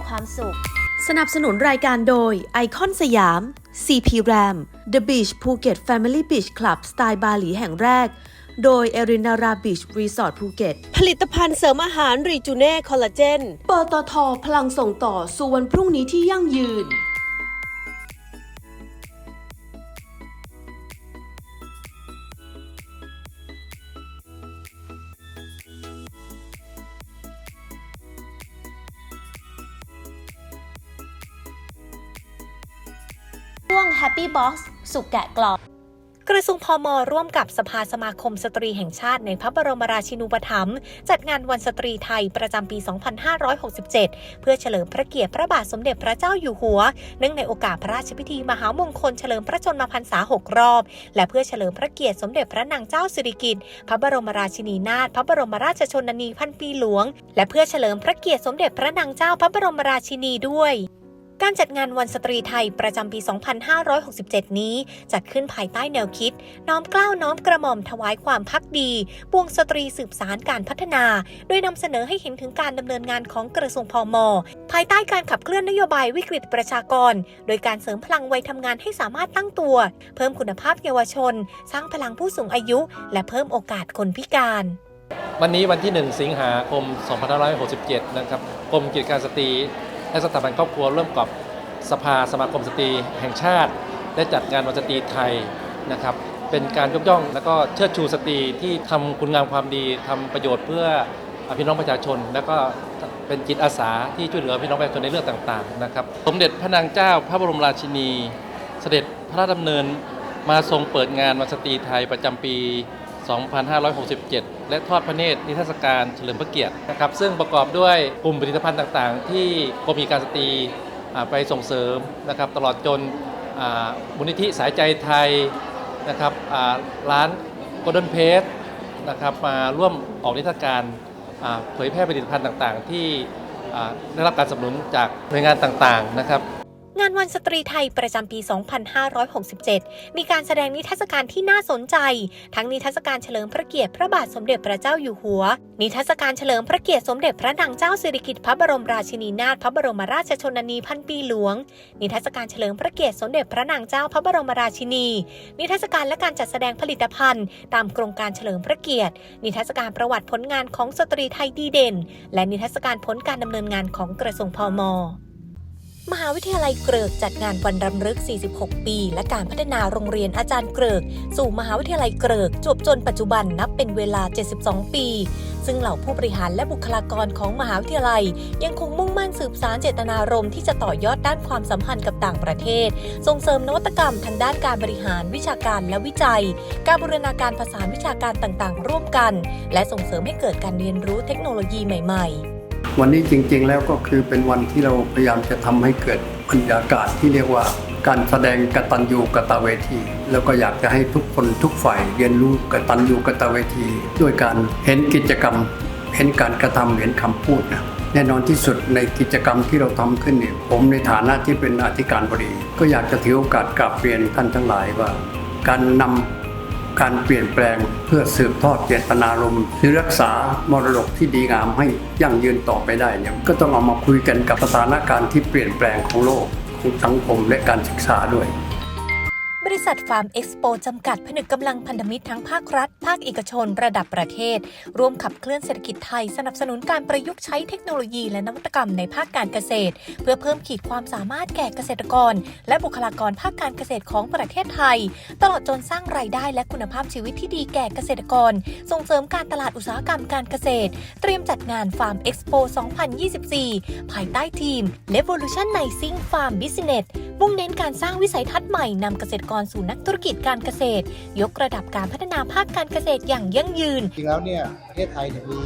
งความสุข สนับสนุนรายการโดยไอคอนสยาม CP Ram The Beach Phuket Family Beach Club สไตล์บาหลีแห่งแรก โดยเอรินาราบีชรีสอร์ทภูเก็ตผลิตภัณฑ์เสริมอาหารรีจูเน่คอลลาเจนปตทพลังส่งต่อสู่วันพรุ่งนี้ที่ยั่งยืน ช่วง Happy Box สุกแกะกล่องกระทรวงพมร่วมกับสภาสมาคมสตรีแห่งชาติในพระบรมราชินูปถัมภ์จัดงานวันสตรีไทยประจำปี 2567 เพื่อเฉลิมพระเกียรติพระบาทสมเด็จพระเจ้าอยู่หัว เนื่องในโอกาสพระราชพิธีมหามงคลเฉลิมพระชนมพรรษา 6 รอบ และเพื่อเฉลิมพระเกียรติสมเด็จพระนางเจ้าสิริกิติ์พระบรมราชินีนาถพระบรมราชชนนีพันปีหลวง และเพื่อเฉลิมพระเกียรติสมเด็จพระนางเจ้าพระบรมราชินีด้วย การจัดงานวันสตรีไทยประจำปี 2567 นี้ จัดขึ้นภายใต้แนวคิด น้อมเกล้าวน้อมกระหม่อมถวายความพักดีปวงสตรีสืบสารการพัฒนา โดยนำเสนอให้เห็นถึงการดำเนินงานของกระทรวงพอมภายใต้การขับเคลื่อนนโยบายวิกฤตประชากร โดยการเสริมพลังวัยทำงานให้สามารถตั้งตัว เพิ่มคุณภาพเยาวชน สร้างพลังผู้สูงอายุ และเพิ่มโอกาสคนพิการวันนี้วันที่ 1 สิงหาคม 2567 นะครับกรมกิจการสตรี และสถาบันครอบครัวร่วมกับสภาสมาคมสตรีแห่งชาติ ได้จัดงานวันสตรีไทยนะครับเป็นการยกย่อง และก็เชิดชูสตรีที่ทำคุณงามความดีทำประโยชน์เพื่อพี่น้องประชาชน แล้วก็เป็นจิตอาสาที่ช่วยเหลือพี่น้องประชาชนในเรื่องต่างๆนะครับสมเด็จพระนางเจ้าพระบรมราชินี เสด็จพระราชดำเนินมาทรงเปิดงานวันสตรีไทยประจำปี 2567 และทอดพระเนตรนิทรรศการเฉลิมพระเกียรตินะครับซึ่งประกอบด้วยกลุ่มผลิตภัณฑ์ต่างๆ ที่กรมกิการสตรีไปส่งเสริมนะครับตลอดจนมูลนิธิสายใจไทยนะครับร้าน Golden p a c e นะครับมาร่วมออกนิทรรศการเผยแพร่ผลิตภัณฑ์ต่างๆ ที่ได้รับการสนับสนุนจากหน่วยงานต่างๆนะครับ งานวันสตรีไทยประจำปี 2567 มีการแสดงนิทรรศการที่น่าสนใจ ทั้งนิทรรศการเฉลิมพระเกียรติพระบาทสมเด็จพระเจ้าอยู่หัว นิทรรศการเฉลิมพระเกียรติสมเด็จพระนางเจ้าสิริกิติ์พระบรมราชินีนาถพระบรมราชชนนีพันปีหลวง นิทรรศการเฉลิมพระเกียรติสมเด็จพระนางเจ้าพระบรมราชินี นิทรรศการและการจัดแสดงผลิตภัณฑ์ ตามโครงการเฉลิมพระเกียรติ นิทรรศการประวัติผลงานของสตรีไทยดีเด่น และนิทรรศการผลการดำเนินงานของกระทรวงพม มหาวิทยาลัยเกริกจัดงานวันรำลึก 46 ปี และการพัฒนาโรงเรียนอาจารย์เกริก สู่มหาวิทยาลัยเกริกจวบจนปัจจุบันนับเป็นเวลา 72 ปี ซึ่งเหล่าผู้บริหารและบุคลากรของมหาวิทยาลัย ยังคงมุ่งมั่นสืบสารเจตนารมณ์ที่จะต่อยอดด้านความสัมพันธ์กับต่างประเทศ ส่งเสริมนวัตกรรมทางด้านการบริหารวิชาการและวิจัย การบูรณาการผสานวิชาการต่างๆ ร่วมกัน และส่งเสริมให้เกิดการเรียนรู้เทคโนโลยีใหม่ ๆ วันนี้จริงๆแล้วก็คือเป็นวันที่เราพยายามจะทำให้เกิดบรรยากาศที่เรียกว่าการแสดงกตัญญูกตเวที แล้วก็อยากจะให้ทุกคนทุกฝ่ายเรียนรู้กตัญญูกตเวที ด้วยการเห็นกิจกรรม เห็นการกระทำเห็นคำพูดนะแน่นอนที่สุดในกิจกรรมที่เราทำขึ้นเนี่ยผมในฐานะที่เป็นอธิการบดี ก็อยากจะถือโอกาสกราบเรียนท่านทั้งหลายว่า การนำ การเปลี่ยนแปลงเพื่อสืบทอดเจตนารมณ์หรือรักษามรดกที่ดีงามให้ยั่งยืนต่อไปได้เนี่ยก็ต้องเอามาคุยกันกับสถานการณ์ที่เปลี่ยนแปลงของโลกของสังคมและการศึกษาด้วย ริษัทฟาร์มเอ็กซ์โปจำกัดผนึกกำลังพันธมิตรทั้งภาครัฐ ภาคเอกชน ระดับประเทศ ร่วมขับเคลื่อนเศรษฐกิจไทย สนับสนุนการประยุกต์ใช้เทคโนโลยีและนวัตกรรมในภาคการเกษตร เพื่อเพิ่มขีดความสามารถแก่เกษตรกร และบุคลากรภาคการเกษตรของประเทศไทย ตลอดจนสร้างรายได้และคุณภาพชีวิตที่ดีแก่เกษตรกร ส่งเสริมการตลาดอุตสาหกรรมการเกษตร เตรียมจัดงาน Farm Expo 2024 ภายใต้ทีม Revolutionizing Farm Business มุ่งเน้นการสร้างวิสัยทัศน์ใหม่นำเกษตรกรสู่นักธุรกิจการเกษตร ยกระดับการพัฒนาภาคการเกษตรอย่างยั่งยืน จริงแล้วเนี่ยประเทศไทยเนี่ยมี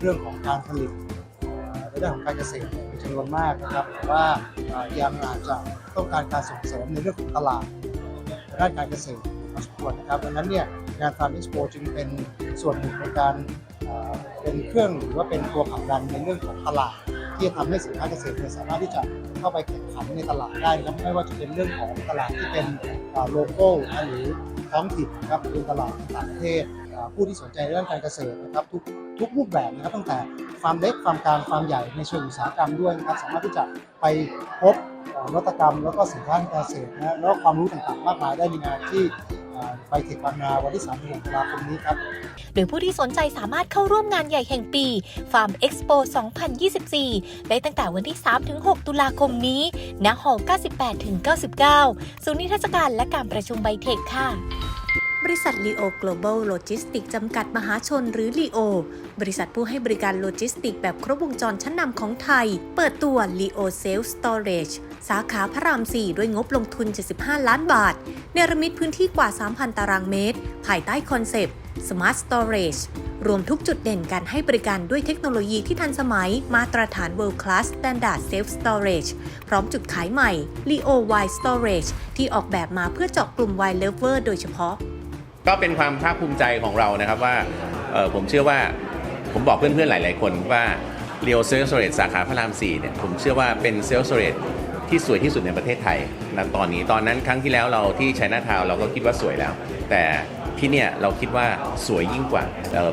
เรื่องของการผลิตในเรื่องของการเกษตรเนี่ยเป็นจำนวนมากนะครับแต่ว่ายังอาจจะต้องการการส่งเสริมในเรื่องของตลาดด้านการเกษตรพอสมควรนะครับดังนั้นเนี่ยงานฟาร์มเอ็กซ์โปจึงเป็นส่วนหนึ่งในการ เป็นเครื่องหรือว่าเป็นตัวผลักดันในเรื่องของตลาด ที่จะทำให้สินค้าเกษตรสามารถที่จะเข้าไปแข่งขันในตลาดได้นะครับไม่ว่าจะเป็นเรื่องของตลาดที่เป็นโลโก้หรือท้องถิ่นนะครับหรือเป็นตลาดต่างประเทศผู้ที่สนใจในเรื่องการเกษตรนะครับทุกทุกรูปแบบนะครับตั้งแต่ฟาร์มเล็กฟาร์มกลางฟาร์มใหญ่ในเชิงอุตสาหกรรมด้วยนะครับสามารถที่จะไปพบนวัตกรรม แล้วก็สินค้าการเกษตรนะแล้วความรู้ต่างๆมากมายได้ในงานที่ ไฟเทคบางนาวันที่3ถึง6ตุลาคมนี้ครับหรือผู้ที่สนใจสามารถเข้าร่วมงานใหญ่แห่งปี Farm Expo 2024 ได้ตั้งแต่วันที่ 3-6 ตุลาคมนี้ณหอ98-99 ศูนย์นิทรรศการและการประชุมไบเทคค่ะ บริษัท Leo Global Logistics จำกัดมหาชนหรือ Leo บริษัทผู้ให้บริการโลจิสติกแบบครบวงจรชั้นนำของไทย เปิดตัว Leo Self Storage สาขาพระราม 4 ด้วยงบลงทุน 75 ล้านบาท เนรมิตพื้นที่กว่า 3,000 ตารางเมตร ภายใต้คอนเซปต์ Smart Storage รวมทุกจุดเด่นการให้บริการด้วยเทคโนโลยีที่ทันสมัย มาตรฐาน World Class Standard Self Storage พร้อมจุดขายใหม่ Leo Wide Storage ที่ออกแบบมาเพื่อเจาะกลุ่ม Wine Lover โดยเฉพาะ ก็เป็นความภาคภูมิใจของเรานะครับว่าผมเชื่อว่าผมบอกเพื่อนๆหลาย ๆ คนว่าเรียวเซลล์โซเรตสาขาพระราม4เนี่ยผมเชื่อว่าเป็นเซลล์โซเรตที่สวยที่สุดในประเทศไทยนตอนนี้ตอนนั้นครั้งที่แล้วเราที่ชัยนาทาวเราก็คิดว่าสวยแล้ว แต่ที่เนี่ยเราคิดว่าสวยยิ่งกว่า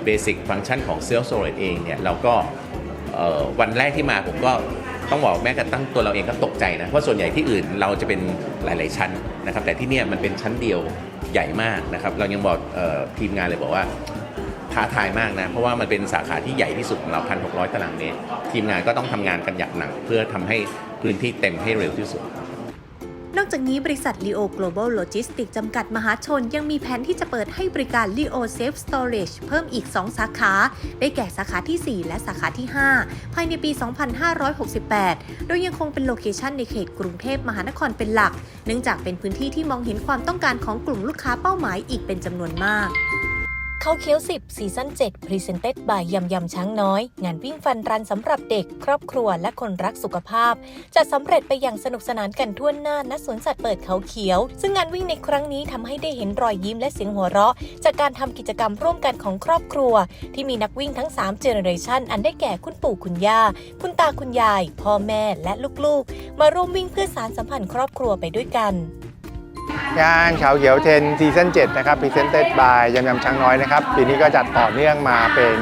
เบสิกฟังก์ชันของเซลล์โซเรตเองเนี่ยเราก็วันแรกที่มาผมก็ต้องบอกแม้กระทั่งตัวเราเองก็ตกใจนะเพราะส่วนใหญ่ที่อื่นเราจะเป็นหลาย ๆ ชั้นนะครับแต่ที่เนี่ยมันเป็นชั้นเดียว ใหญ่มากนะครับเรายังบอกออทีมงานเลยบอกว่าท้าทายมากนะ เพราะว่ามันเป็นสาขาที่ใหญ่ที่สุดของเรา 1,600 ตารางเมตร ทีมงานก็ต้องทำงานกันอย่างหนัก เพื่อทำให้พื้นที่เต็มให้เร็วที่สุด นอกจากนี้บริษัท Leo Global Logistics จำกัดมหาชน ยังมีแผนที่จะเปิดให้บริการ Leo Safe Storage เพิ่มอีก 2 สาขา ได้แก่สาขาที่ 4 และสาขาที่ 5 ภายในปี 2568 โดยยังคงเป็นโลเคชันในเขตกรุงเทพมหานครเป็นหลัก เนื่องจากเป็นพื้นที่ที่มองเห็นความต้องการของกลุ่มลูกค้าเป้าหมายอีกเป็นจำนวนมาก เขาเคี้ยว10ซีซั่น7 Presented by ยำยำช้างน้อย งานวิ่งฟันรันสำหรับเด็ก ครอบครัวและคนรักสุขภาพ จะสำเร็จไปอย่างสนุกสนานกันทั่วหน้าณสวนสัตว์เปิดเขาเขียว ซึ่งงานวิ่งในครั้งนี้ทำให้ได้เห็นรอยยิ้มและเสียงหัวเราะ จากการทำกิจกรรมร่วมกันของครอบครัว ที่มีนักวิ่งทั้ง3เจเนอเรชันอันได้แก่คุณปู่คุณย่า คุณตาคุณยาย พ่อแม่และลูกๆ มาร่วมวิ่งเพื่อสารสัมพันธ์ครอบครัวไปด้วยกัน งานเขาเขียวเทนซีซั่น7นะครับ Presented by ยยำยำช้างน้อยนะครับปีนี้ก็จัดต่อเนื่องมาเป็น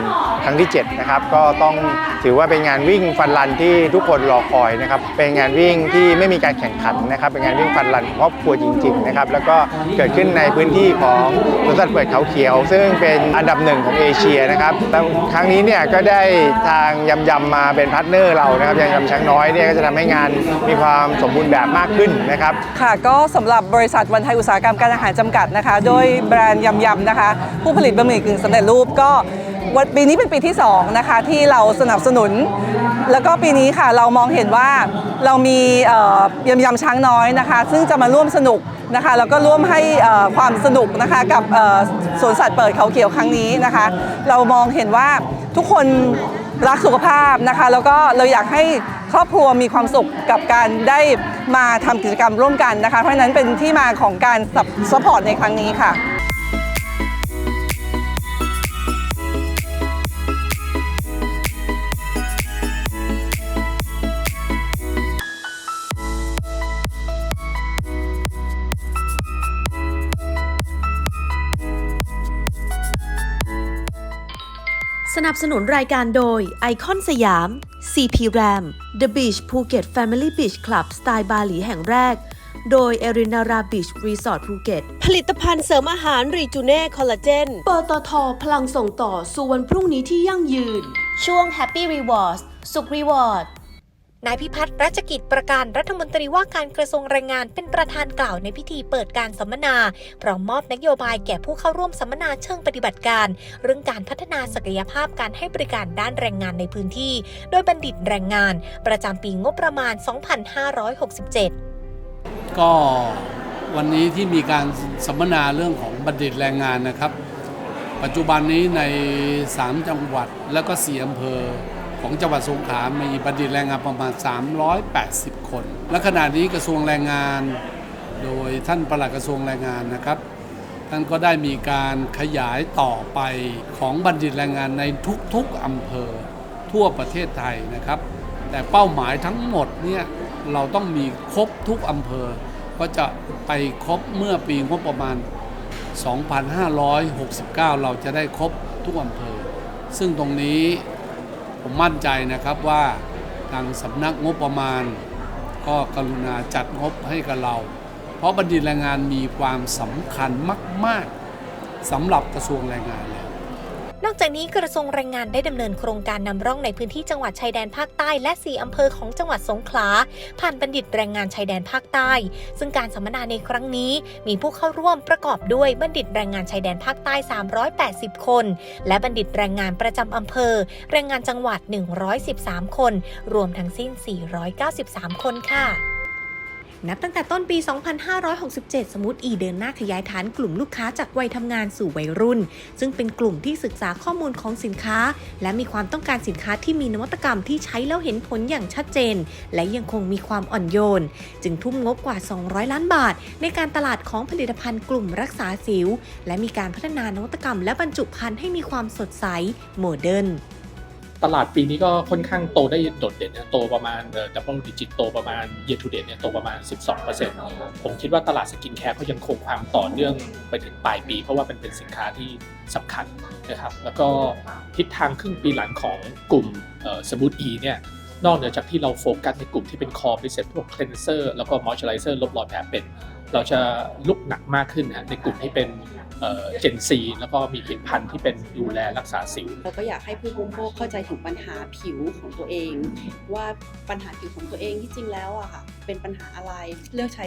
ครั้งที่ 7 นะครับ ก็ต้องถือว่าเป็นงานวิ่งฟันรันที่ทุกคนรอคอยนะครับ เป็นงานวิ่งที่ไม่มีการแข่งขันนะครับ เป็นงานวิ่งฟันรันครอบครัวจริง ๆ นะครับ แล้วก็เกิดขึ้นในพื้นที่ของสวนสัตว์เปิดเขาเขียว ซึ่งเป็นอันดับหนึ่งของเอเชียนะครับแล้วครั้งนี้เนี่ยก็ได้ทางยำยำมาเป็นพาร์ทเนอร์เรานะครับยำยำช้างน้อยเนี่ยก็จะทำให้งานมีความสมบูรณ์แบบมากขึ้นนะครับ ค่ะก็สำหรับบริษัทวันไทยอุตสาหกรรมการอาหารจำกัดนะคะ โดยแบรนด์ยำยำนะคะ ผู้ผลิตบะหมี่กึ่งสำเร็จรูปก็วันปีนี้เป็นปีที่2นะคะที่เราสนับสนุน แล้วก็ปีนี้ค่ะเรามองเห็นว่าเรามียำยำช้างน้อยนะคะ ซึ่งจะมาร่วมสนุกนะคะแล้วก็ร่วมให้ความสนุกนะคะกับสวนสัตว์เปิดเขาเขียวครั้งนี้นะคะ เรามองเห็นว่าทุกคนรักสุขภาพนะคะ แล้วก็เราอยากให้ ครอบครัวมีความสุขกับการได้มาทำกิจกรรมร่วมกันนะคะ เพราะฉะนั้นเป็นที่มาของการซัพพอร์ตในครั้งนี้ค่ะสนับสนุนรายการโดยไอคอนสยาม CP Ram The Beach Phuket Family Beach Club สไตล์บาหลีแห่งแรก โดยเอรินาราบิชรีสอร์ทภูเก็ตผลิตภัณฑ์เสริมอาหารรีจูเน่คอลลาเจนปตทพลังส่งต่อสู่วันพรุ่งนี้ที่ยั่งยืน ช่วง Happy Rewards สุขรีวอร์ด นายพิพัฒน์รัชกิจประการรัฐมนตรีว่าการกระทรวงแรงงานเป็นประธานกล่าวในพิธีเปิดการสัมมนา พร้อมมอบนโยบายแก่ผู้เข้าร่วมสัมมนาเชิงปฏิบัติการ เรื่องการพัฒนาศักยภาพการให้บริการด้านแรงงานในพื้นที่ โดยบัณฑิตแรงงาน ประจำปีงบประมาณ 2567 ก็วันนี้ที่มีการสัมมนาเรื่องของบัณฑิตแรงงานนะครับ ปัจจุบันนี้ใน 3 จังหวัดแล้วก็4อำเภอ ของจังหวัดสงขลา มีบัณฑิตแรงงานประมาณ 380 คน และขณะนี้กระทรวงแรงงาน โดยท่านปลัดกระทรวงแรงงานนะครับ ท่านก็ได้มีการขยายต่อไปของบัณฑิตแรงงานในทุกๆอำเภอทั่วประเทศไทยนะครับ แต่เป้าหมายทั้งหมดเนี่ยเราต้องมีครบทุกอำเภอ ก็จะไปครบเมื่อปีงบประมาณ 2,569 เราจะได้ครบทุกอำเภอ ซึ่งตรงนี้ ผมมั่นใจนะครับว่าทางสำนักงบประมาณ ก็กรุณาจัดงบให้กับเรา เพราะบัณฑิตแรงงานมีความสำคัญมาก ๆสำหรับกระทรวงแรงงานแล้วน อกจากนี้กระทรวงแรงงานได้ดำเนินโครงการนำร่องในพื้นที่จังหวัดชายแดนภาคใต้และ 4 อำเภอของจังหวัดสงขลา ผ่านบัณฑิตแรงงานชายแดนภาคใต้ ซึ่งการสัมมนาในครั้งนี้มีผู้เข้าร่วมประกอบด้วยบัณฑิตแรงงานชายแดนภาคใต้ 380 คน และบัณฑิตแรงงานประจำอำเภอ แรงงานจังหวัด 113 คน รวมทั้งสิ้น 493 คนค่ะ นับตั้งแต่ต้นปี 2567 สมุดอีเดินหน้าขยายฐานกลุ่มลูกค้าจากวัยทำงานสู่วัยรุ่น ซึ่งเป็นกลุ่มที่ศึกษาข้อมูลของสินค้า และมีความต้องการสินค้าที่มีนวัตกรรมที่ใช้แล้วเห็นผลอย่างชัดเจน และยังคงมีความอ่อนโยน จึงทุ่มงบกว่า 200 ล้านบาท ในการตลาดของผลิตภัณฑ์กลุ่มรักษาสิว และมีการพัฒนานวัตกรรมและบรรจุภัณฑ์ให้มีความสดใสโมเดิร์น ตลาดปีนี้ก็ค่อนข้างโตได้โดดเด่นนะโตประมาณดับเบิลดิจิตโตประมาณ year to date เนี่ยโตประมาณ 12%ผมคิดว่าตลาดสกินแคร์ก็ยังคงความต่อเนื่องไปถึงปลายปี เพราะว่าเป็นเป็นสินค้าที่สำคัญนะครับ แล้วก็ทิศทางครึ่งปีหลังของกลุ่มสมูทอีเนี่ยนอกเหนือจากที่เราโฟกัสในกลุ่มที่เป็นคอร์บิเซตพวกคลนเซอร์แล้วก็มอยเจอไรเซอร์ลบรอยแผลเป็น เราจะลุกหนักมากขึ้นนะในกลุ่มที่เป็น เจนซีแล้วก็มีผลิตภัณฑ์ที่เป็นดูแลรักษาสิวเราก็อยากให้ผู้บริโภคเข้าใจถึงปัญหาผิวของตัวเอง ว่าปัญหาผิวของตัวเองที่จริงแล้วอะค่ะเป็นปัญหาอะไรเลือกใช้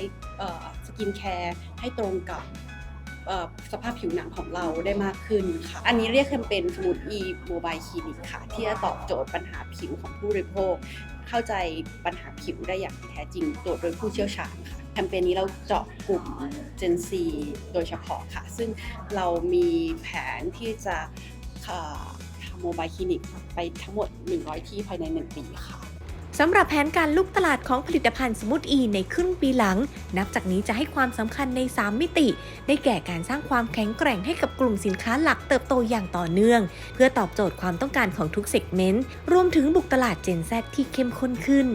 สกินแคร์ให้ตรงกับสภาพผิวหนังของเราได้มากขึ้นค่ะ อันนี้เรียกแคมเปญสมุดอีโมบายคลินิกค่ะ ที่จะตอบโจทย์ปัญหาผิวของผู้บริโภค เข้าใจปัญหาผิวได้อย่างแท้จริงตรวจโดยผู้เชี่ยวชาญค่ะ แคมเปญนี้เราเจาะกลุ่ม Gen Z โดยเฉพาะค่ะ ซึ่งเรามีแผนที่จะทำโมบายคลินิกไปทั้งหมด 100 ที่ภายใน 1 ปีค่ะสำหรับแผนการลุกตลาดของผลิตภัณฑ์สมุทอีในครึ่งปีหลัง นับจากนี้จะให้ความสำคัญใน 3 มิติ ได้แก่การสร้างความแข็งแกร่งให้กับกลุ่มสินค้าหลักเติบโตอย่างต่อเนื่อง เพื่อตอบโจทย์ความต้องการของทุกเซกเมนต์ รวมถึงบุกตลาดเจนแซที่เข้มข้นขึ้น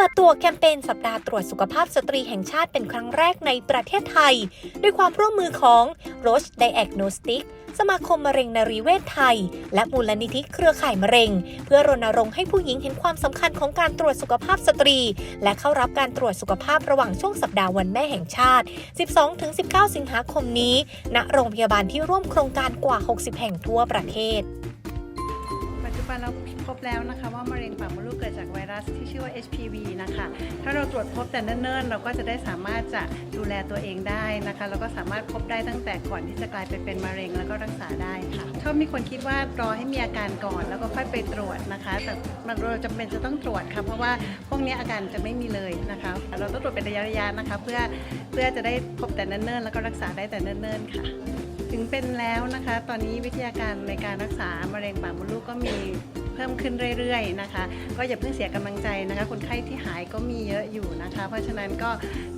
ปิดตัวแคมเปญสัปดาห์ตรวจสุขภาพสตรีแห่งชาติเป็นครั้งแรกในประเทศไทย ด้วยความร่วมมือของ Roche Diagnostic สมาคมมะเร็งนรีเวชไทย และมูลนิธิเครือข่ายมะเร็ง เพื่อรณรงค์ให้ผู้หญิงเห็นความสำคัญของการตรวจสุขภาพสตรี และเข้ารับการตรวจสุขภาพระหว่างช่วงสัปดาห์วันแม่แห่งชาติ 12-19 สิงหาคมนี้ ณ โรงพยาบาลที่ร่วมโครงการกว่า 60 แห่งทั่วประเทศ ปันเราพบแล้วนะคะ ว่ามะเร็งปากมดลูกเกิดจากไวรัสที่ชื่อว่า HPV นะคะ ถ้าเราตรวจพบแต่เนิ่นๆ เราก็จะได้สามารถจะดูแลตัวเองได้นะคะ แล้วก็สามารถพบได้ตั้งแต่ก่อนที่จะกลายไปเป็นมะเร็งแล้วก็รักษาได้ค่ะถ้ามีคนคิดว่ารอให้มีอาการก่อนแล้วก็ค่อยไปตรวจนะคะ แต่เราจำเป็นจะต้องตรวจค่ะเพราะว่าพวกนี้อาการจะไม่มีเลยนะคะ เราต้องตรวจเป็นระยะๆนะคะ เพื่อเพื่อจะได้พบแต่เนิ่นๆ แล้วก็รักษาได้แต่เนิ่นๆค่ะ ถึงเป็นแล้วนะคะ ตอนนี้วิทยาการในการรักษามะเร็งปากมดลูกก็มี พิ่มขึ้นเรื่อยๆนะคะ ก็อย่าเพิ่งเสียกำลังใจนะคะ คนไข้ที่หายก็มีเยอะอยู่นะคะ เพราะฉะนั้นก็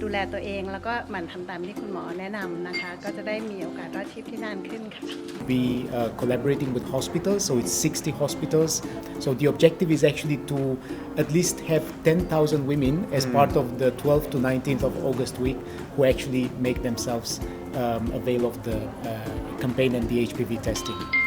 ดูแลตัวเองแล้วก็หมั่นทำตามที่คุณหมอแนะนำนะคะ ก็จะได้มีโอกาสรอดชีพที่นานขึ้นค่ะ We uh, collaborating with hospitals, so it's 60 hospitals. So the objective is actually to at least have 10,000 women as part of the 12th to 19th of August week who actually make themselves um, avail of the uh, campaign and the HPV testing.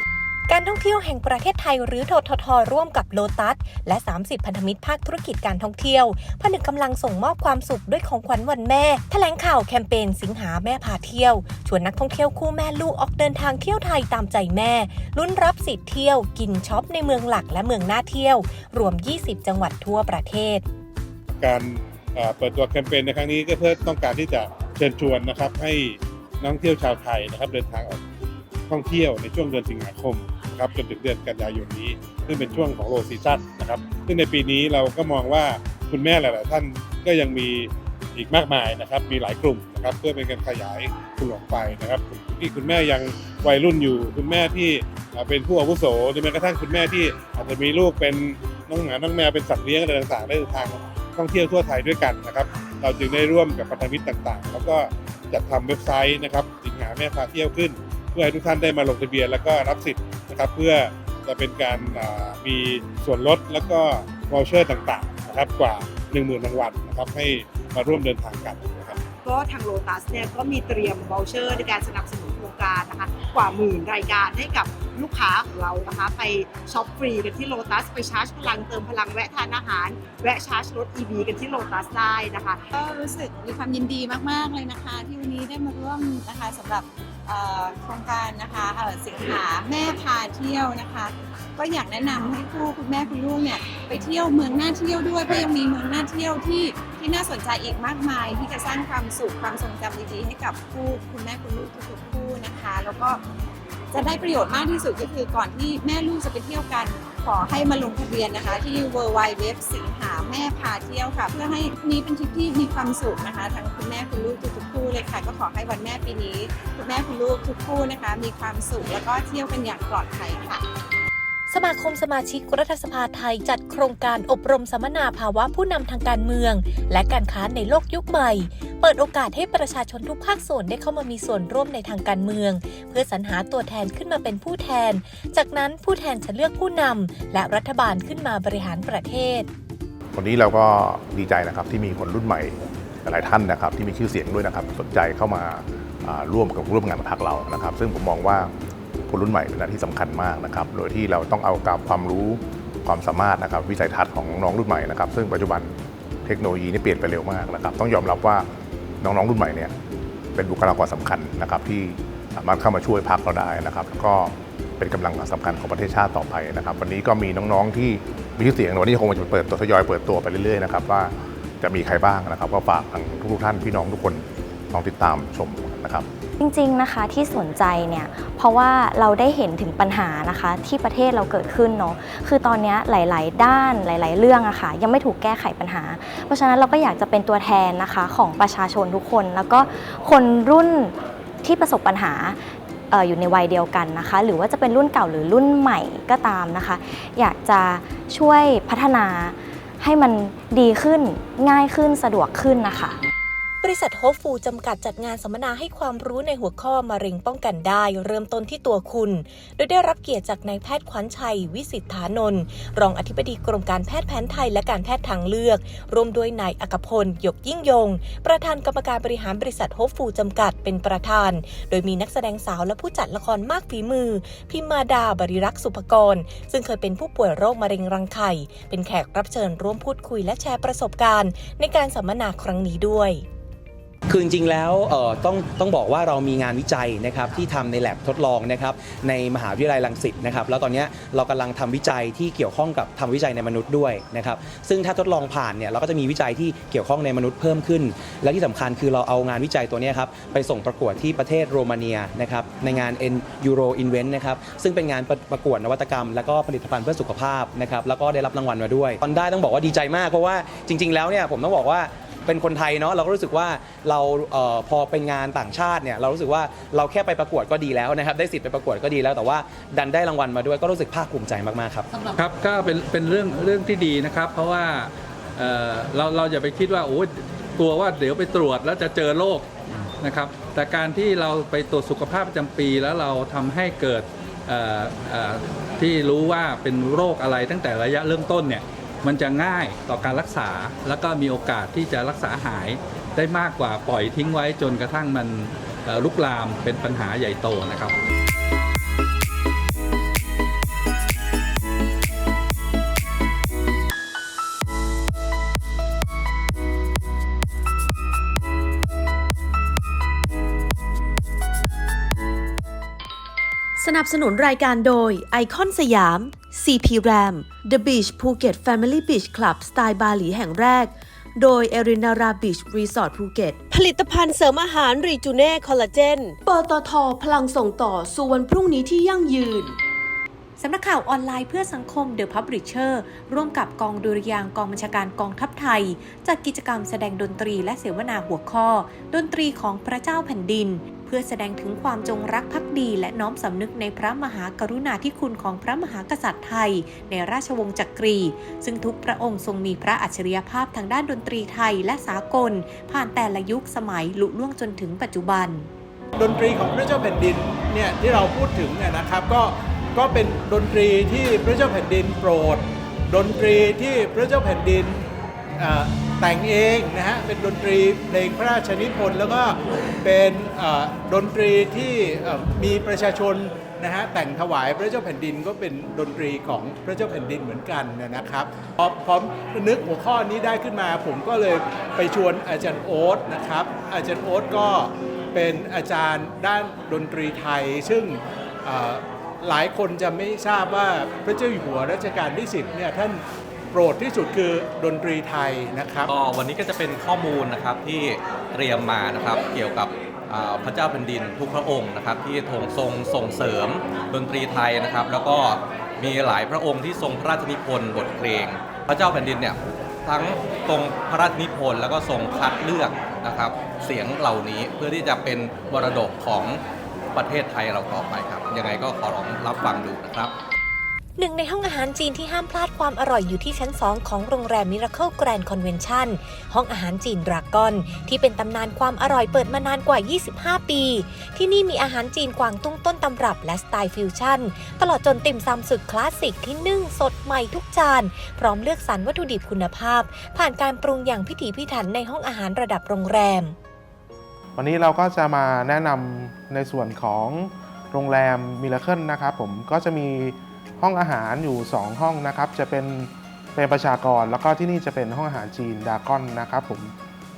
การท่องเที่ยวแห่งประเทศไทยหรือททท ร่วมกับโลตัส และ 30 พันธมิตรภาคธุรกิจการท่องเที่ยว ผนึกกำลังส่งมอบความสุขด้วยของขวัญวันแม่ แถลงข่าวแคมเปญสิงหาแม่พาเที่ยว ชวนนักท่องเที่ยวคู่แม่ลูกออกเดินทางเที่ยวไทยตามใจแม่ ลุ้นรับสิทธิ์เที่ยว กินช็อปในเมืองหลักและเมืองหน่าเที่ยว รวม 20 จังหวัดทั่วประเทศ การเปิดตัวแคมเปญในครั้งนี้ก็เพื่อต้องการที่จะเชิญชวนนะครับให้นักท่องเที่ยวชาวไทยนะครับเดินทางออกท่องเที่ยวในช่วงเดือนสิงหาคม นะครับจนถึงเดือนกันยายนนี้ ซึ่งเป็นช่วงของโลซีซั่นนะครับซึ่งในปีนี้เราก็มองว่าคุณแม่หลายๆท่านก็ยังมีอีกมากมายนะครับ มีหลายกลุ่มนะครับ เพื่อเป็นการขยายกลุ่มออกไปนะครับที่คุณแม่ยังวัยรุ่นอยู่ คุณแม่ที่เป็นผู้อาวุโสหรือแม้กระทั่งคุณแม่ที่อาจจะมีลูกเป็นน้องหมาน้องแมวเป็นสัตว์เลี้ยงอะไรต่างๆได้ทางท่องเที่ยวทั่วไทยด้วยกันนะครับ เราจึงได้ร่วมกับพันธมิตรต่างๆ แล้วก็จัดทำเว็บไซต์นะครับสิงหาแม่พาเที่ยวขึ้น เพื่อให้ทุกท่านได้มาลงทะเบียนแล้วก็รับสิทธิ์ นะครับเพื่อจะเป็นการมีส่วนลดแล้วก็วอลเชอร์ต่างๆนะครับกว่า 10,000รางวัลนะครับให้มาร่วมเดินทางกันนะครับก็ทางโลตัสเนี่ยก็มีเตรียมวอลเชอร์ในการสนับสนุนโครงการนะคะกว่าหมื่นรายการให้กับลูกค้าของเรานะคะไปช็อปฟรีกันที่โลตัสไปชาร์จพลังเติมพลังแวะทานอาหาร แวะชาร์จรถ EV กันที่โลตัสได้นะคะ ก็รู้สึกมีความยินดีมาก ๆ เลยนะคะ ที่วันนี้ได้มาร่วมนะคะสำหรับโครงการนะคะสิงหาแม่พาเที่ยวนะคะ ก็อยากแนะนำให้คู่คุณแม่คุณลูกเนี่ยไปเที่ยวเมืองน่าเที่ยวด้วยเพราะยังมีเมืองน่าเที่ยวที่ที่น่าสนใจอีกมากมาย ที่จะสร้างความสุขความทรงจำดีๆให้กับคู่คุณแม่คุณลูกทุกๆคู่นะคะ แล้วก็ จะได้ประโยชน์มากที่สุดก็คือก่อนที่แม่ลูกจะไปเที่ยวกัน ขอให้มาลงทะเบียนนะคะ ที่ w w w สิงหาแม่พาเที่ยวค่ะ เพื่อให้นี้เป็นทริปที่มีความสุขนะคะ ทั้งคุณแม่คุณลูกทุกๆคู่เลยค่ะ ก็ขอให้วันแม่ปีนี้ คุณแม่คุณลูกทุกคู่นะคะ มีความสุขแล้วก็เที่ยวกันอย่างปลอดภัยค่ะ สมาคมสมาชิกรัฐสภาไทยจัดโครงการอบรมสัมมนาภาวะผู้นำทางการเมือง และการค้าในโลกยุคใหม่ เปิดโอกาสให้ประชาชนทุกภาคส่วนได้เข้ามามีส่วนร่วมในทางการเมือง เพื่อสรรหาตัวแทนขึ้นมาเป็นผู้แทน จากนั้นผู้แทนจะเลือกผู้นำและรัฐบาลขึ้นมาบริหารประเทศ วันนี้เราก็ดีใจนะครับที่มีคนรุ่นใหม่หลายท่านนะครับที่มีชื่อเสียงด้วยนะครับสนใจเข้ามาร่วมกับร่วมงานกับพรรคเรานะครับ ซึ่งผมมองว่า คนรุ่นใหม่เป็นหน้าที่สำคัญมากนะครับ โดยที่เราต้องเอากับความรู้ความสามารถนะครับวิสัยทัศน์ของน้องรุ่นใหม่นะครับ ซึ่งปัจจุบันเทคโนโลยีนี่เปลี่ยนไปเร็วมากนะครับ ต้องยอมรับว่าน้องๆรุ่นใหม่เนี่ยเป็นบุคลากรสำคัญนะครับ ที่สามารถเข้ามาช่วยพรรคเราได้นะครับแล้วก็เป็นกำลังสำคัญของประเทศชาติต่อไปนะครับ วันนี้ก็มีน้องๆที่มีชื่อเสียงวันนี้คงจะเปิดตัวทยอยเปิดตัวไปเรื่อยๆนะครับว่าจะมีใครบ้างนะครับ ก็ฝากทางทุกๆท่านพี่น้องทุกคนลองติดตามชมนะครับ จริงๆนะคะที่สนใจเนี่ยเพราะว่าเราได้เห็นถึงปัญหานะคะที่ประเทศเราเกิดขึ้นเนาะคือตอนนี้หลาย ๆ ด้านหลาย ๆ เรื่องอะค่ะยังไม่ถูกแก้ไขปัญหา เพราะฉะนั้นเราก็อยากจะเป็นตัวแทนนะคะของประชาชนทุกคน แล้วก็คนรุ่นที่ประสบปัญหาอยู่ในวัยเดียวกันนะคะ หรือว่าจะเป็นรุ่นเก่าหรือรุ่นใหม่ก็ตามนะคะ อยากจะช่วยพัฒนาให้มันดีขึ้นง่ายขึ้นสะดวกขึ้นนะคะ บริษัทโฮฟูจำกัดจัดงานสัมมนาให้ความรู้ในหัวข้อมะเร็งป้องกันได้ เริ่มต้นที่ตัวคุณ โดยได้รับเกียรติจากนายแพทย์ขวัญชัย วิสิทธานนท์รองอธิบดีกรมการแพทย์แผนไทยและการแพทย์ทางเลือก รวมด้วยนายอักพลหยกยิ่งยง ประธานกรรมการบริหารบริษัทโฮฟูจำกัดเป็นประธาน โดยมีนักแสดงสาวและผู้จัดละครมากฝีมือ พิมมาดาบริรักษ์สุภกร ซึ่งเคยเป็นผู้ป่วยโรคมะเร็งรังไข่เป็นแขกรับเชิญร่วมพูดคุยและแชร์ประสบการณ์ ในการสัมมนาครั้งนี้ด้วย คือจริงๆแล้วเอ่อต้องต้องบอกว่าเรามีงานวิจัยนะครับที่ทำในแลบทดลองนะครับในมหาวิทยาลัยรังสิตนะครับแล้วตอนเนี้ยเรากำลังทำวิจัยที่เกี่ยวข้องกับทำวิจัยในมนุษย์ด้วยนะครับซึ่งถ้าทดลองผ่านเนี่ยเราก็จะมีวิจัยที่เกี่ยวข้องในมนุษย์เพิ่มขึ้น และที่สำคัญคือเราเอางานวิจัยตัวเนี้ยครับไปส่งประกวดที่ประเทศโรมาเนียนะครับในงาน N Euro Invent นะครับซึ่งเป็นงานประประกวดนวัตกรรม และก็ผลิตภัณฑ์เพื่อสุขภาพนะครับแล้วก็ได้รับรางวัลมาด้วยตอนได้ต้องบอกว่าดีใจมากเพราะว่าจริง ๆ แล้วเนี่ยผมต้องบอกว่า เป็นคนไทยเนาะเราก็รู้สึกว่าเราเออพอเป็นงานต่างชาติเนี่ยเรารู้สึกว่าเราแค่ไปประกวดก็ดีแล้วนะครับได้สิทธิ์ไปประกวดก็ดีแล้วแต่ว่าดันได้รางวัลมาด้วยก็รู้สึกภาคภูมิใจมากๆครับครับก็เป็นเป็นเรื่องเรื่องที่ดีนะครับ เพราะว่าเอ่อเราเราอย่าไปคิดว่าโอ้ยกลัวว่าเดี๋ยวไปตรวจแล้วจะเจอโรคนะครับ แต่การที่เราไปตรวจสุขภาพประจำปีแล้วเราทำให้เกิดเอ่อเอ่อที่รู้ว่าเป็นโรคอะไรตั้งแต่ระยะเริ่มต้นเนี่ย มันจะง่ายต่อการรักษา แล้วก็มีโอกาสที่จะรักษาหายได้มากกว่าปล่อยทิ้งไว้จนกระทั่งมันลุกลามเป็นปัญหาใหญ่โตนะครับ นับสนุนรายการโดยไอคอนสยาม CP Ram The Beach Phuket Family Beach Club สไตล์บาหลีแห่งแรก โดย e r i n a r a Beach Resort Phuket ผลิตภัณฑ์เสริมอาหารรีจูเน่คอลลาเจนปตทพลังส่งต่อสู่วันพรุ่งนี้ที่ยั่งยืนสำนักข่าวออนไลน์เพื่อสังคม The Publisher ร่วมกับกองดุริยางกองบัญชาการกองทัพไทย จัดกิจกรรมแสดงดนตรีและเสวนาหัวข้อ ดนตรีของพระเจ้าแผ่นดิน เพื่อแสดงถึงความจงรักภักดีและน้อมสำนึกในพระมหากรุณาธิคุณของพระมหากษัตริย์ไทย ในราชวงศ์จักรี ซึ่งทุกพระองค์ทรงมีพระอัจฉริยภาพทางด้านดนตรีไทยและสากล ผ่านแต่ละยุคสมัยลุล่วงจนถึงปัจจุบัน ดนตรีของพระเจ้าแผ่นดินเนี่ยที่เราพูดถึงเนี่ยนะครับก็ก็เป็นดนตรีที่พระเจ้าแผ่นดินโปรด ดนตรีที่พระเจ้าแผ่นดินอ่อ แต่งเองนะฮะ เป็นดนตรีเพลงพระราชนิพนธ์แล้วก็เป็นดนตรีที่มีประชาชนนะฮะแต่งถวายพระเจ้าแผ่นดินก็เป็นดนตรีของพระเจ้าแผ่นดินเหมือนกันนะครับพอพอนึกหัวข้อนี้ได้ขึ้นมา ผมก็เลยไปชวนอาจารย์โอ๊ตนะครับ อาจารย์โอ๊ตก็เป็นอาจารย์ด้านดนตรีไทย ซึ่งหลายคนจะไม่ทราบว่าพระเจ้าอยู่หัวรัชกาลที่ 10เนี่ยท่าน ปรดที่สุดคือดนตรีไทยนะครับ ก็วันนี้ก็จะเป็นข้อมูลนะครับที่เตรียมมานะครับเกี่ยวกับพระเจ้าแผ่นดินทุกพระองค์นะครับที่ทรงทรงส่งเสริมดนตรีไทยนะครับ แล้วก็มีหลายพระองค์ที่ทรงพระราชนิพนธ์บทเพลง พระเจ้าแผ่นดินเนี่ยทั้งทรงพระราชนิพนธ์แล้วก็ทรงคัดเลือกนะครับ เสียงเหล่านี้เพื่อที่จะเป็นมรดกของประเทศไทยเราต่อไปครับยังไงก็ขอลองรับฟังดูนะครับ หนึ่งในห้องอาหารจีนที่ห้ามพลาดความอร่อยอยู่ที่ชั้น 2 ของโรงแรม Miracle Grand Convention ห้องอาหารจีนดราก้อน ที่เป็นตำนานความอร่อยเปิดมานานกว่า 25 ปี ที่นี่มีอาหารจีนกวางตุ้งต้นตำรับและสไตล์ฟิวชั่น ตลอดจนติ่มซำสุดคลาสสิกที่นึ่งสดใหม่ทุกจาน พร้อมเลือกสรรวัตถุดิบคุณภาพ ผ่านการปรุงอย่างพิถีพิถันในห้องอาหารระดับโรงแรม วันนี้เราก็จะมาแนะนำในส่วนของโรงแรมมิลเคิลนะครับผมก็จะมี ห้องอาหารอยู่ 2 ห้องนะครับ จะเป็นเป็นประชากร แล้วก็ที่นี่จะเป็นห้องอาหารจีนดากอนนะครับผม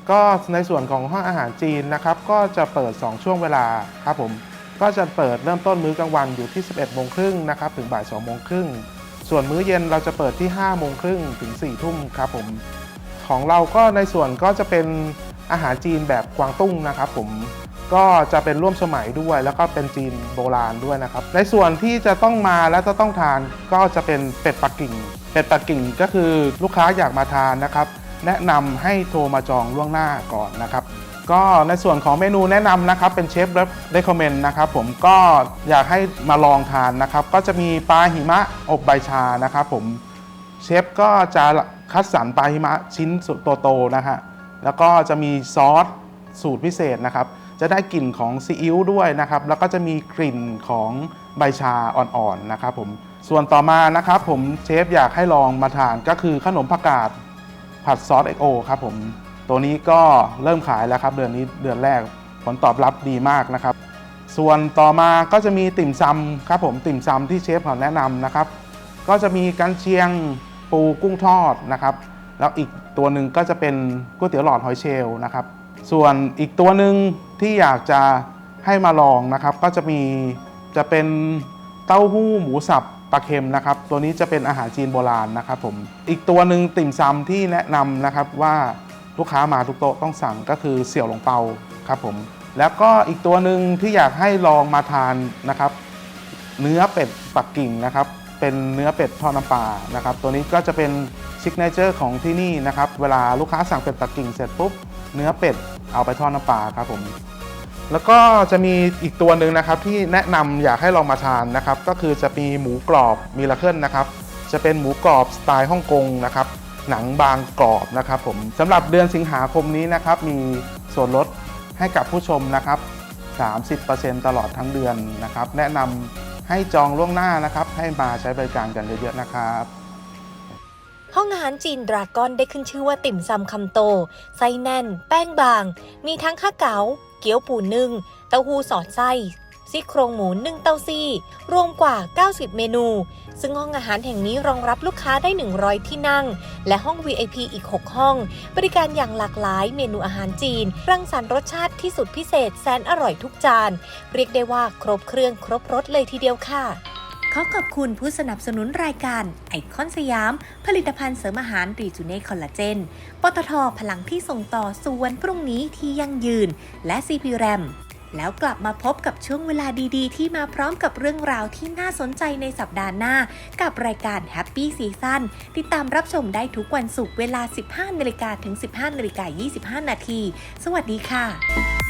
ก็ในส่วนของห้องอาหารจีนนะครับ ก็จะเปิด 2 ช่วงเวลาครับผมก็จะเปิดเริ่มต้นมื้อกลางวันอยู่ที่ 11โมงครึ่งนะครับถึงบ่าย2โมงครึ่งส่วนมื้อเย็นเราจะเปิดที่5โมงครึ่งถึง4ทุ่มครับผมของเราก็ในส่วนก็จะเป็นอาหารจีนแบบกวางตุ้งนะครับผม ก็จะเป็นร่วมสมัยด้วย แล้วก็เป็นจีนโบราณด้วยนะครับ ในส่วนที่จะต้องมาและจะต้องทานก็จะเป็นเป็ดปักกิ่ง เป็ดปักกิ่งก็คือลูกค้าอยากมาทานนะครับ แนะนำให้โทรมาจองล่วงหน้าก่อนนะครับ ก็ในส่วนของเมนูแนะนำนะครับเป็นเชฟเรคคอมเมนต์นะครับผมก็อยากให้มาลองทานนะครับ ก็จะมีปลาหิมะอบใบชานะครับผมเชฟก็จะคัดสรรปลาหิมะชิ้นสุดโตๆนะฮะแล้วก็จะมีซอสสูตรพิเศษนะครับ จะได้กลิ่นของซีอิ๊วด้วยนะครับ แล้วก็จะมีกลิ่นของใบชาอ่อนๆนะครับผม ส่วนต่อมานะครับผมเชฟอยากให้ลองมาทานก็คือขนมผักกาดผัดซอสเอ็กโอครับผม ตัวนี้ก็เริ่มขายแล้วครับเดือนนี้เดือนแรกผลตอบรับดีมากนะครับ ส่วนต่อมาก็จะมีติ่มซำครับผมติ่มซำที่เชฟเขาแนะนำนะครับ ก็จะมีกันเชียงปูกุ้งทอดนะครับ แล้วอีกตัวหนึ่งก็จะเป็นก๋วยเตี๋ยวหลอดหอยเชลล์นะครับ ส่วนอีกตัวหนึ่งที่อยากจะให้มาลองนะครับ ก็จะมีจะเป็นเต้าหู้หมูสับปลาเค็มนะครับ ตัวนี้จะเป็นอาหารจีนโบราณนะครับผมอีกตัวหนึ่งติ่มซำที่แนะนำนะครับว่าลูกค้ามาทุกโต๊ะต้องสั่งก็คือเสี่ยวหลงเปาครับผมแล้วก็อีกตัวหนึ่งที่อยากให้ลองมาทานนะครับ เนื้อเป็ดปักกิ่งนะครับ เป็นเนื้อเป็ดทอดน้ำปลานะครับ ตัวนี้ก็จะเป็นซิกเนเจอร์ของที่นี่นะครับ เวลาลูกค้าสั่งเป็ดปักกิ่งเสร็จปุ๊บ เนื้อเป็ดเอาไปทอดน้ำปลาครับผมแล้วก็จะมีอีกตัวหนึ่งนะครับที่แนะนำอยากให้ลองมาทานนะครับ ก็คือจะมีหมูกรอบมิลาเคิลนะครับ จะเป็นหมูกรอบสไตล์ฮ่องกงนะครับ หนังบางกรอบนะครับผมสำหรับเดือนสิงหาคมนี้นะครับ มีส่วนลดให้กับผู้ชมนะครับ 30%ตลอดทั้งเดือนนะครับ แนะนำให้จองล่วงหน้านะครับ ให้มาใช้บริการกันเยอะๆนะครับ ห้องอาหารจีนดราก้อนได้ขึ้นชื่อว่าติ่มซำคำโต ไส้แน่น แป้งบาง มีทั้งข้าวเก๋า เกี๊ยวปูนึ่ง เต้าหู้สอดไส้ ซี่โครงหมูนึ่งเต้าซี่ รวมกว่า 90 เมนู ซึ่งห้องอาหารแห่งนี้รองรับลูกค้าได้ 100 ที่นั่ง และห้อง VIP อีก 6 ห้อง บริการอย่างหลากหลายเมนูอาหารจีน รังสรรค์รสชาติที่สุดพิเศษแสนอร่อยทุกจาน เรียกได้ว่าครบเครื่องครบรสเลยทีเดียวค่ะ อขอบคุณผู้สนับสนุนรายการไอคอนสยาม ผลิตภัณฑ์เสริมอาหารรีจูเน่คอลลาเจน ปตทพลังที่ส่งต่อสู่วันพรุ่งนี้ที่ยั่งยืน และ CP r a m แล้วกลับมาพบกับช่วงเวลาดีๆ ที่มาพร้อมกับเรื่องราวที่น่าสนใจในสัปดาห์หน้า กับรายการ Happy Season ติดตามรับชมได้ทุกวันศุกร์เวลา 15นาฬิกาถึง 15นาฬิกา25นาทีสวัสดีค่ะ